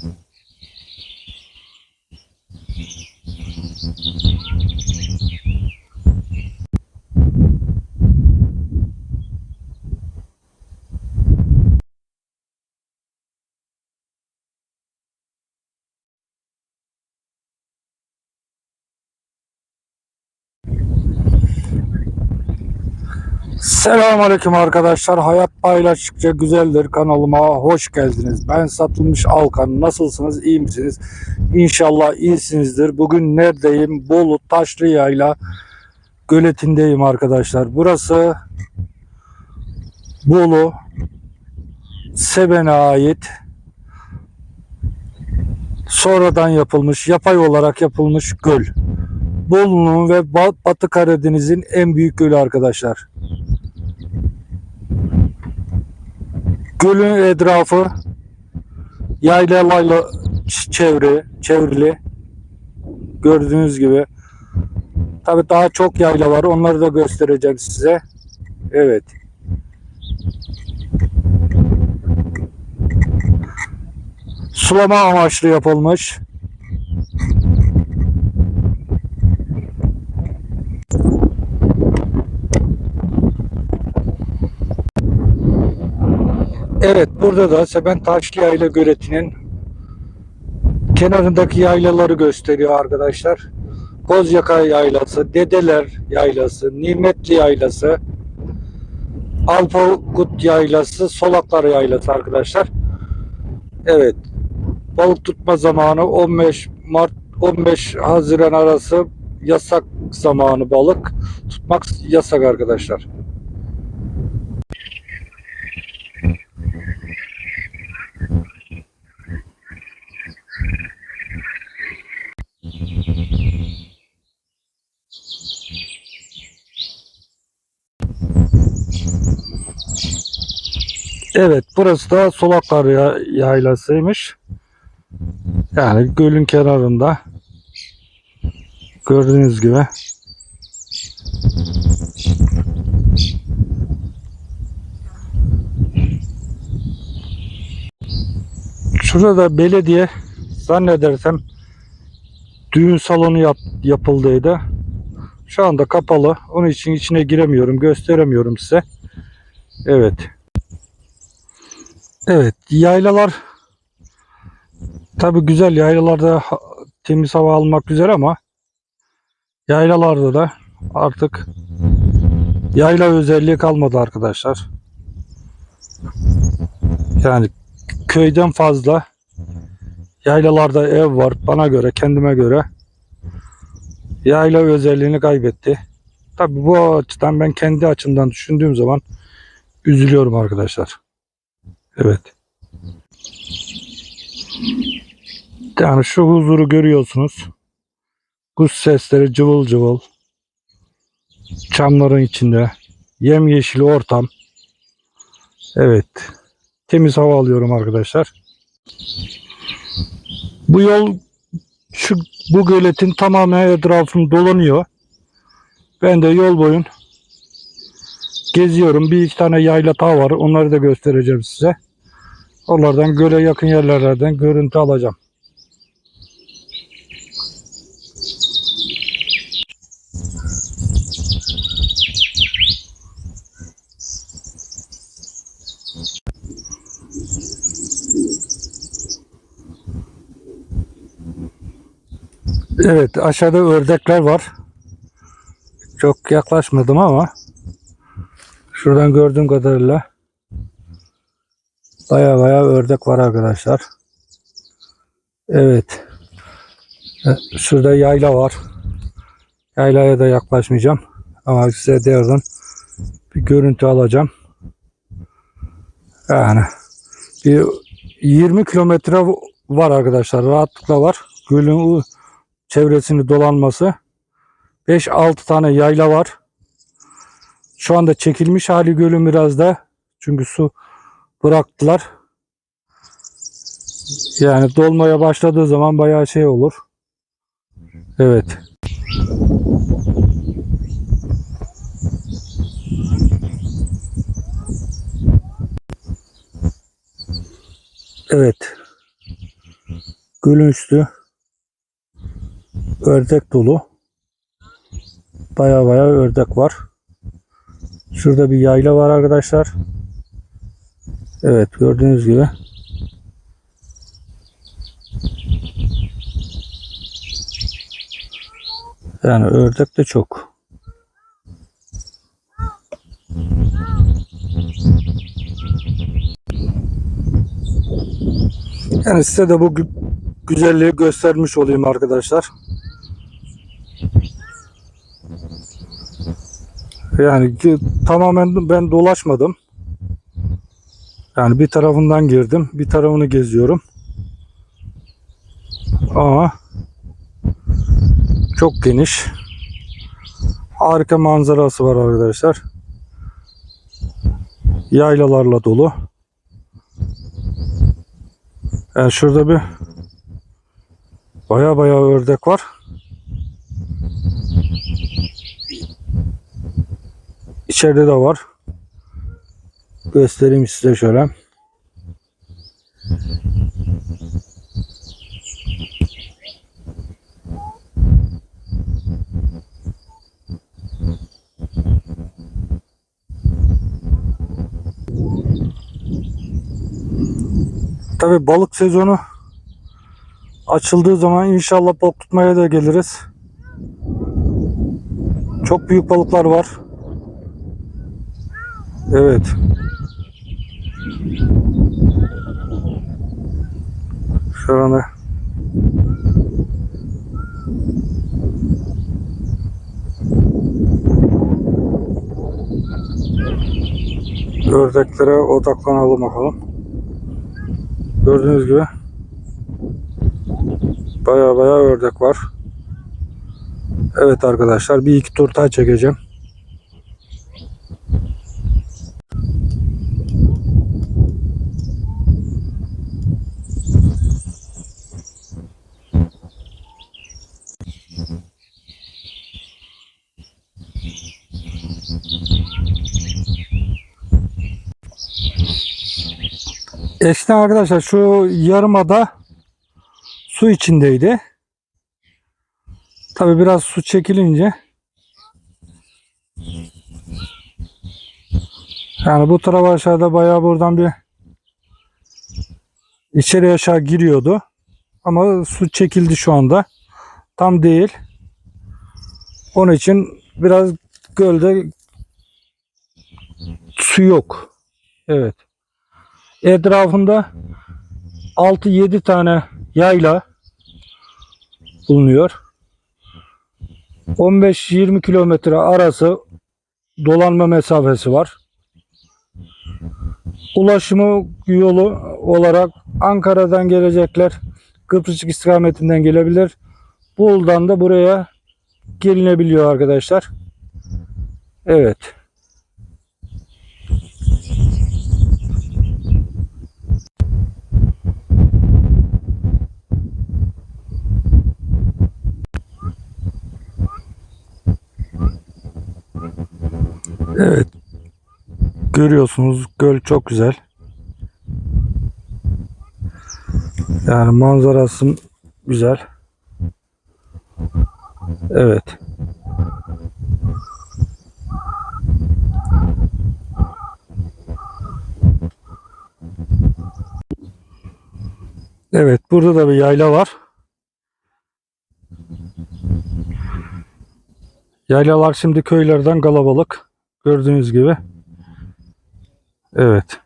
Thank you. Selamünaleyküm arkadaşlar. Hayat paylaştıkça güzeldir kanalıma hoş geldiniz. Ben Satılmış Alkan. Nasılsınız? İyi misiniz? İnşallah iyisinizdir. Bugün neredeyim? Bolu Taşlı Yayla göletindeyim arkadaşlar. Burası Bolu Seben'e ait sonradan yapılmış, yapay olarak yapılmış göl. Bolu'nun ve Ba- Batı Karadeniz'in en büyük gölü arkadaşlar. Gölün etrafı yaylalarla çevre, çevrili. Gördüğünüz gibi. Tabi daha çok yayla var. Onları da göstereceğim size. Evet. Sulama amaçlı yapılmış. Evet burada da Seben Taşlı Yayla Göleti'nin kenarındaki yaylaları gösteriyor arkadaşlar. Kozyaka Yaylası, Dedeler Yaylası, Nimetli Yaylası, Alpakut Yaylası, Solaklar Yaylası arkadaşlar. Evet. Balık tutma zamanı 15 Mart 15 Haziran arası yasak zamanı balık tutmak yasak arkadaşlar. Evet burası da Solaklar ya- Yaylası'ymış. Yani gölün kenarında. Gördüğünüz gibi. Şurada belediye zannedersem düğün salonu yap, yapıldıydı. Şu anda kapalı. Onun için içine giremiyorum. Gösteremiyorum size. Evet. Evet. Yaylalar tabi güzel. Yaylalarda temiz hava almak güzel ama yaylalarda da artık yayla özelliği kalmadı arkadaşlar. Yani köyden fazla yaylalarda ev var bana göre kendime göre yayla özelliğini kaybetti. Tabi bu açıdan ben kendi açımdan düşündüğüm zaman üzülüyorum arkadaşlar. Evet. Yani şu huzuru görüyorsunuz. Kuş sesleri cıvıl cıvıl. Çamların içinde. Yemyeşil ortam. Evet. Temiz hava alıyorum arkadaşlar. Bu yol şu bu göletin tamamen etrafını dolanıyor. Ben de yol boyun geziyorum. Bir iki tane yayla dağ var. Onları da göstereceğim size. Oralardan göle yakın yerlerden görüntü alacağım. Evet aşağıda ördekler var. Çok yaklaşmadım ama şuradan gördüğüm kadarıyla baya baya ördek var arkadaşlar. Evet. Şurada yayla var. Yaylaya da yaklaşmayacağım. Ama size derdim bir görüntü alacağım. Yani bir 20 kilometre var arkadaşlar. Rahatlıkla var. Gölün çevresini dolanması. 5-6 tane yayla var. Şu anda çekilmiş hali gölün biraz da. Çünkü su bıraktılar. Yani dolmaya başladığı zaman bayağı şey olur. Evet. Evet. Gölün üstü ördek dolu. Baya baya ördek var. Şurada bir yayla var arkadaşlar. Evet gördüğünüz gibi. Yani ördek de çok. Yani size de bu gü- güzelliği göstermiş olayım arkadaşlar. Yani tamamen ben dolaşmadım. Yani bir tarafından girdim, bir tarafını geziyorum. Ama çok geniş. Harika manzarası var arkadaşlar. Yaylalarla dolu. Yani şurada bir baya baya ördek var. İçeride de var. Göstereyim size şöyle. Tabi balık sezonu açıldığı zaman inşallah balık tutmaya da geliriz. Çok büyük balıklar var. Evet. Anda ördeklere odaklanalım bakalım. Gördüğünüz gibi baya baya ördek var. Evet arkadaşlar bir iki tur daha çekeceğim. Eskiden arkadaşlar şu yarımada su içindeydi. Tabi biraz su çekilince yani bu tarafa aşağıda bayağı buradan bir içeri aşağı giriyordu. Ama su çekildi şu anda. Tam değil. Onun için biraz gölde su yok. Evet. Etrafında 6-7 tane yayla bulunuyor. 15-20 kilometre arası dolanma mesafesi var. Ulaşımı yolu olarak Ankara'dan gelecekler Kıbrıs istikametinden gelebilir. Buldan da buraya gelinebiliyor arkadaşlar. Evet. Görüyorsunuz göl çok güzel. Yani manzarası güzel. Evet. Evet, burada da bir yayla var. Yaylalar şimdi köylerden kalabalık. Gördüğünüz gibi. Evet.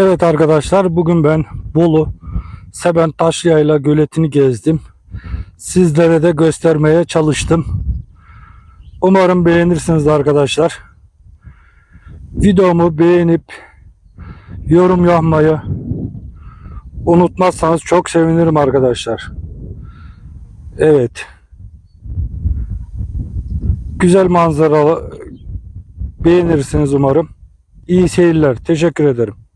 Evet arkadaşlar bugün ben Bolu Seben Taşyayla göletini gezdim. Sizlere de göstermeye çalıştım. Umarım beğenirsiniz arkadaşlar. Videomu beğenip yorum yapmayı unutmazsanız çok sevinirim arkadaşlar. Evet. Güzel manzara beğenirsiniz umarım. İyi seyirler. Teşekkür ederim.